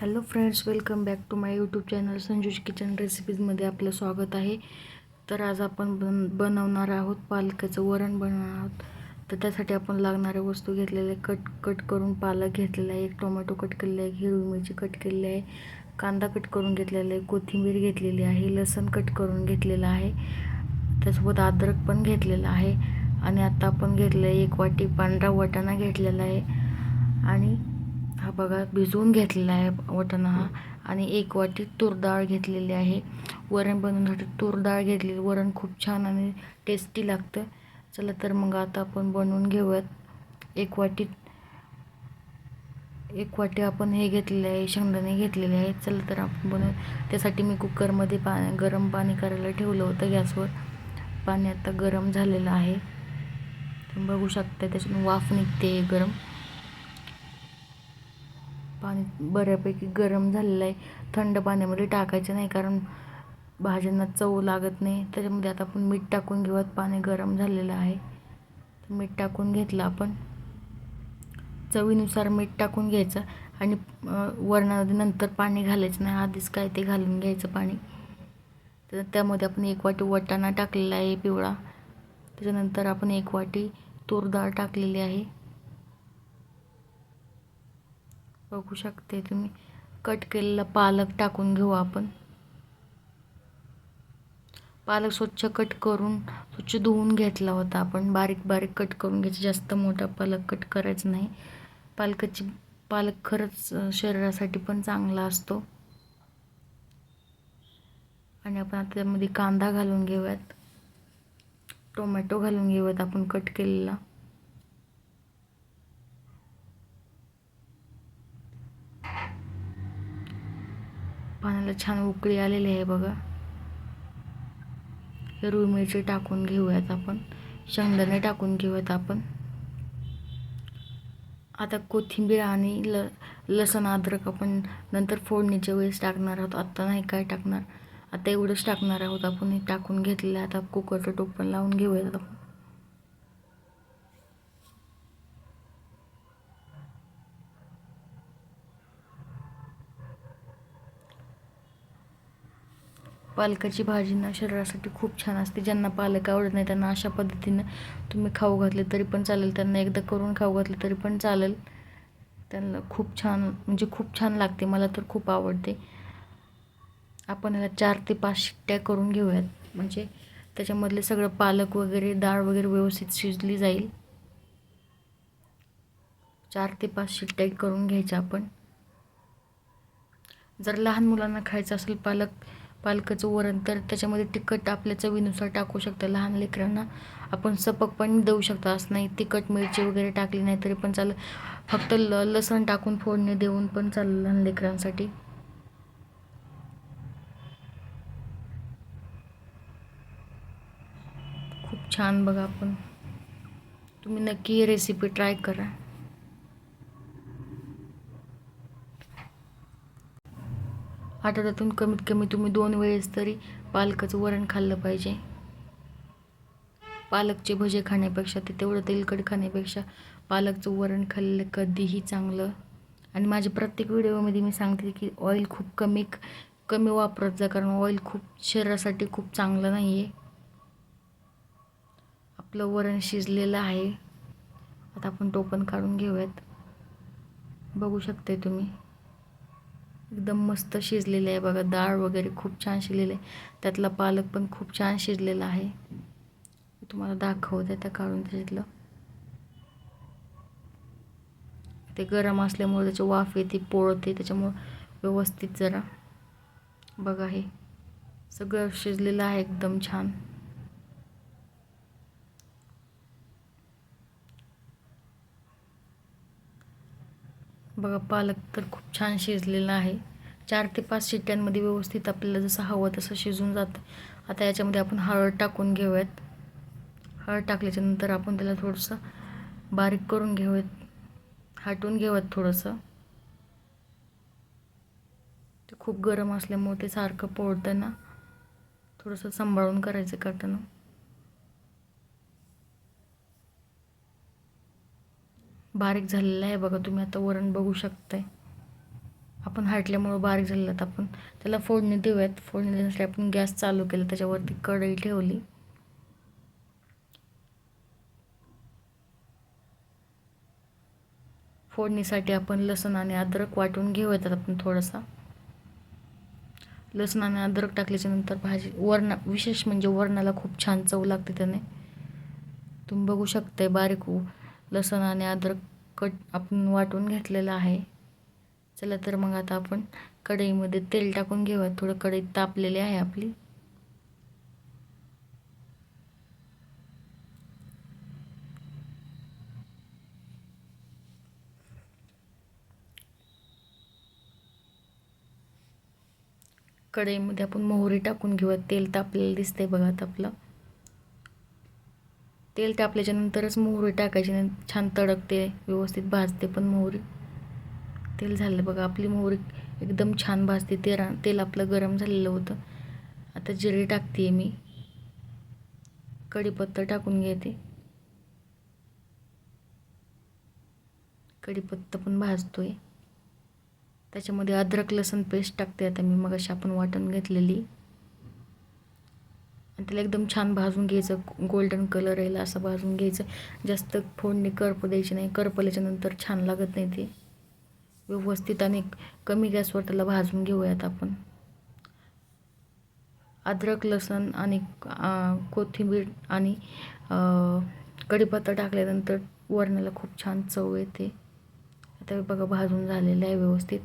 Hello friends welcome back to my YouTube channel Sanju's kitchen रेसिपीजमध्ये आपलं स्वागत आहे. तर आज आपण बन बनवणार आहोत पालकाचं वरण बनवणार आहोत. तर त्यासाठी आपण लागणाऱ्या वस्तू घेतलेल्या आहे कट कट करून पालक घेतलेला आहे. एक टोमॅटो कट केलेला आहे. हिरवी मिरची कट केलेली आहे. कांदा कट करून घेतलेला आहे. कोथिंबीर घेतलेली आहे. लसण कट करून घेतलेलं आहे. त्यासोबत अद्रक पण घेतलेलं आहे. आणि आता आपण घेतलं आहे एक वाटी पांढरा वाटाणा घेतलेला आहे. आणि हा बघा भिजवून घेतलेला आहे वाटाणा हा. आणि एक वाटी तूर डाळ घेतलेली आहे. वरण बनवण्यासाठी तूर डाळ घेतलेली वरण खूप छान आणि टेस्टी लागतं. चला तर मग आता आपण बनवून घेऊयात. एक वाटी एक वाटी आपण हे घेतलेले आहे शेंगदाणे घेतलेले आहे चला तर आपण बनवू त्यासाठी मी कुकरमध्ये पा गरम पाणी करायला ठेवलं होतं गॅसवर. पाणी आता गरम झालेलं आहे. बघू शकता त्याच्यातून वाफ निघते गरम. पाणी बऱ्यापैकी गरम झालेलं आहे. थंड पाण्यामध्ये टाकायचं नाही कारण भाज्यांना चव लागत नाही. त्याच्यामध्ये आता आपण मीठ टाकून घेऊयात. पाणी गरम झालेलं आहे. मीठ टाकून घेतलं आपण. चवीनुसार मीठ टाकून घ्यायचं आणि वरणामध्ये नंतर पाणी घालायचं नाही. आधीच काय ते घालून घ्यायचं पाणी. तर त्यामध्ये आपण एक वाटी वटाणा टाकलेला आहे पिवळा. त्याच्यानंतर आपण एक वाटी तूर डाळ टाकलेली आहे. बघू शकते तुम्ही. कट केलेला पालक टाकून घेऊ आपण. पालक स्वच्छ कट करून स्वच्छ धुवून घेतला होता आपण. बारीक बारीक कट करून घ्यायचं. जास्त मोठा पालक कट करायचं नाही. पालकाची पालक खरंच शरीरासाठी पण चांगला असतो. आणि आपण आता त्यामध्ये कांदा घालून घेऊयात. टोमॅटो घालून घेऊयात आपण कट केलेला. पाण्याला छान उकळी आलेली आहे बघा. हिरवी मिरची टाकून घेऊयात आपण. शेंगदाणे टाकून घेऊयात आपण. आता कोथिंबीर आणि ल लसण अद्रक आपण नंतर फोडणीच्या वेळेस टाकणार आहोत. आत्ता नाही काय टाकणार. आता एवढंच टाकणार आहोत आपण. हे टाकून घेतलेलं आता कुकरचं टोपण लावून घेऊयात आपण. पालकाची भाजी ना शरीरासाठी खूप छान असते. ज्यांना पालक आवडत नाही त्यांना अशा पद्धतीनं तुम्ही खाऊ घातले तरी पण चालेल. त्यांना एकदा करून खाऊ घातले तरी पण चालेल. त्यांना खूप छान म्हणजे खूप छान लागते. मला तर खूप आवडते. आपण ह्याला चार ते पाच शिट्ट्या करून घेऊयात. म्हणजे त्याच्यामधले सगळं पालक वगैरे डाळ वगैरे व्यवस्थित शिजली जाईल. चार ते पाच शिट्ट्या करून घ्यायच्या आपण. जर लहान मुलांना खायचं असेल पालक पालकाचं वरण तर त्याच्यामध्ये तिखट आपल्या चवीनुसार टाकू शकता. लहान लेकरांना आपण सपक पण देऊ शकता. असं नाही तिखट मिरची वगैरे टाकली नाही तरी पण चालेल. फक्त ल लसण टाकून फोडणी देऊन पण चालेल लहान लेकरांसाठी. खूप छान बघा आपण. तुम्ही नक्की ही रेसिपी ट्राय करा. आठवड्यातून कमीत कमी तुम्ही दोन वेळेस तरी पालकाचं वरण खाल्लं पाहिजे. पालकचे भजे खाण्यापेक्षा ते तेवढं तेलकट खाण्यापेक्षा पालकचं वरण खाल्लं कधीही चांगलं. आणि माझ्या प्रत्येक व्हिडिओमध्ये मी सांगते की ऑइल खूप कमी कमी वापरत जा कारण ऑइल खूप शरीरासाठी खूप चांगलं नाही आहे आपलं वरण शिजलेलं आहे. आता आपण टोपण काढून घेऊयात. बघू शकते तुम्ही. एकदम मस्त शिजलेलं आहे बघा. डाळ वगैरे खूप छान शिजलेली आहे. त्यातला पालक पण खूप छान शिजलेला आहे. तुम्हाला दाखवते त्या काढून त्याच्यातलं. ते गरम असल्यामुळे त्याची वाफ येते पोळते त्याच्यामुळं व्यवस्थित जरा. बघा हे. सगळं शिजलेलं आहे एकदम छान. बघा पालक तर खूप छान शिजलेला आहे. चार ते पाच शिट्ट्यांमध्ये व्यवस्थित आपल्याला जसं हवं तसं शिजून जातं. आता याच्यामध्ये आपण हळद टाकून घेऊयात. हळद टाकल्याच्यानंतर आपण त्याला थोडंसं बारीक करून घेऊयात. हाटून घेऊयात थोडंसं. ते खूप गरम असल्यामुळे ते सारखं पोळताना थोडंसं सांभाळून करायचं करताना. बारीक झालेलं आहे बघा तुम्ही आता वरण बघू शकताय. आपण हाटल्यामुळं बारीक झालेलं तर आपण त्याला फोडणी देऊयात. फोडणी देण्यासाठी आपण गॅस चालू केला त्याच्यावरती कढई ठेवली. फोडणीसाठी आपण लसूण आणि अद्रक वाटून घेऊयात आपण थोडासा. लसूण आणि अद्रक टाकल्याच्यानंतर भाजी वरणा विशेष म्हणजे वरणाला खूप छान चव लागते त्याने. तुम्ही बघू शकते बारीक लसूण आणि अद्रक कट आपण वाटून घेतलेलं आहे. चला तर मग आता आपण कढईमध्ये तेल टाकून घेऊया. थोडं कढई तापलेली आहे आपली. कढईमध्ये आपण मोहरी टाकून घेऊयात तेल तापलेलं दिसतंय बघा आता आपलं. तेल तापल्याच्या नंतरच मोहरी टाकायची छान तडकते व्यवस्थित भाजते पण मोहरी. तेल झालं. बघा आपली मोहरी एकदम छान भाजते. तेरा तेल आपलं गरम झालेलं होतं. आता जिरे टाकते मी. कढीपत्ता टाकून घेते. कढीपत्ता पण भाजतोय. त्याच्यामध्ये अद्रक लसूण पेस्ट टाकते. आता मी मग अशी आपण वाटून घेतलेली. आणि त्याला एकदम छान भाजून घ्यायचं. गोल्डन कलर यायला असं भाजून घ्यायचं. जास्त फोडणी करप द्यायची नाही. करपल्याच्या नंतर छान लागत नाही ते. व्यवस्थित आणि कमी गॅसवर त्याला भाजून घेऊयात आपण. अद्रक लसण आणि कोथिंबीर आणि कढीपत्ता टाकल्यानंतर वरणाला खूप छान चव येते. आता बघा भाजून झालेलं आहे व्यवस्थित.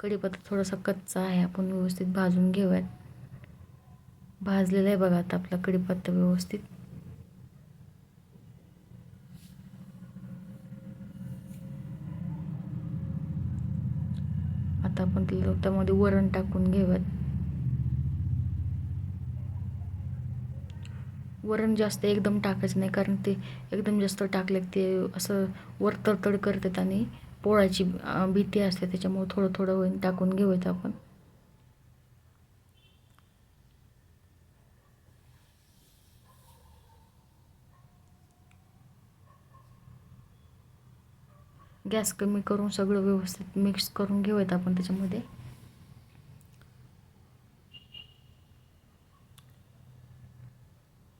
कढीपत्ता थोडासा कच्चा आहे आपण व्यवस्थित भाजून घेऊयात. भाजलेला आहे बघा आता आपला कढीपत्ता व्यवस्थित. आता आपण त्यामध्ये वरण टाकून घेऊयात वरण जास्त एकदम टाकायचं नाही कारण ते एकदम जास्त टाकले ते असं वर तडतड करतात आणि पोळाची भीती असते त्याच्यामुळे थोडं थोडं होईन टाकून घेऊयात आपण. गॅस कमी करून सगळं व्यवस्थित मिक्स करून घेऊयात आपण त्याच्यामध्ये.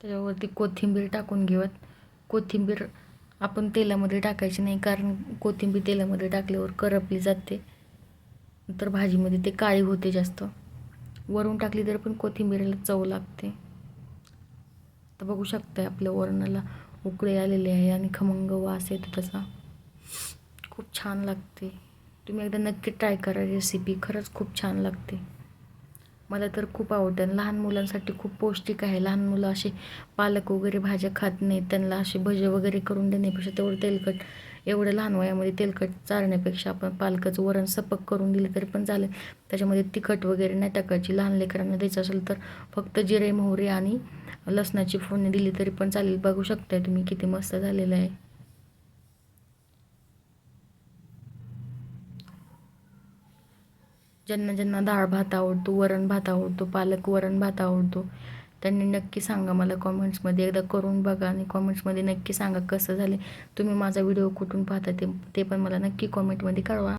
त्याच्यावरती कोथिंबीर टाकून घेऊयात. कोथिंबीर आपण तेलामध्ये टाकायची नाही कारण कोथिंबीर तेलामध्ये टाकल्यावर करपली जाते. नंतर भाजीमध्ये ते काळी होते जास्त. वरून टाकली तर पण कोथिंबीरला चव लागते. तर बघू शकताय आपल्या वरणाला उकळे आलेले आहे आणि खमंग वास येतो तसा खूप छान लागते. तुम्ही एकदा नक्की ट्राय करा रेसिपी खरंच खूप छान लागते. मला तर खूप आवडतं. लहान मुलांसाठी खूप पौष्टिक आहे. लहान मुलं असे पालक वगैरे भाज्या खात नाही त्यांना असे भजे वगैरे करून देण्यापेक्षा तेवढं तेलकट एवढं लहान वयामध्ये तेलकट चारण्यापेक्षा आपण पालकाचं वरण सपक करून दिलं तरी पण चालेल. त्याच्यामध्ये तिखट वगैरे नाही टाकायची. लहान लेकरांना द्यायचं असेल तर फक्त जिरे मोहरी आणि लसणाची फोडणी दिली तरी पण चालेल. बघू शकताय तुम्ही किती मस्त झालेलं आहे. ज्यांना ज्यांना डाळ भात आवडतो वरण भात आवडतो पालक वरण भात आवडतो त्यांनी नक्की सांगा मला कॉमेंट्समध्ये एकदा करून बघा आणि कॉमेंट्समध्ये नक्की सांगा कसं झाले तुम्ही माझा व्हिडिओ कुठून पाहता ते ते पण मला नक्की कॉमेंटमध्ये कळवा.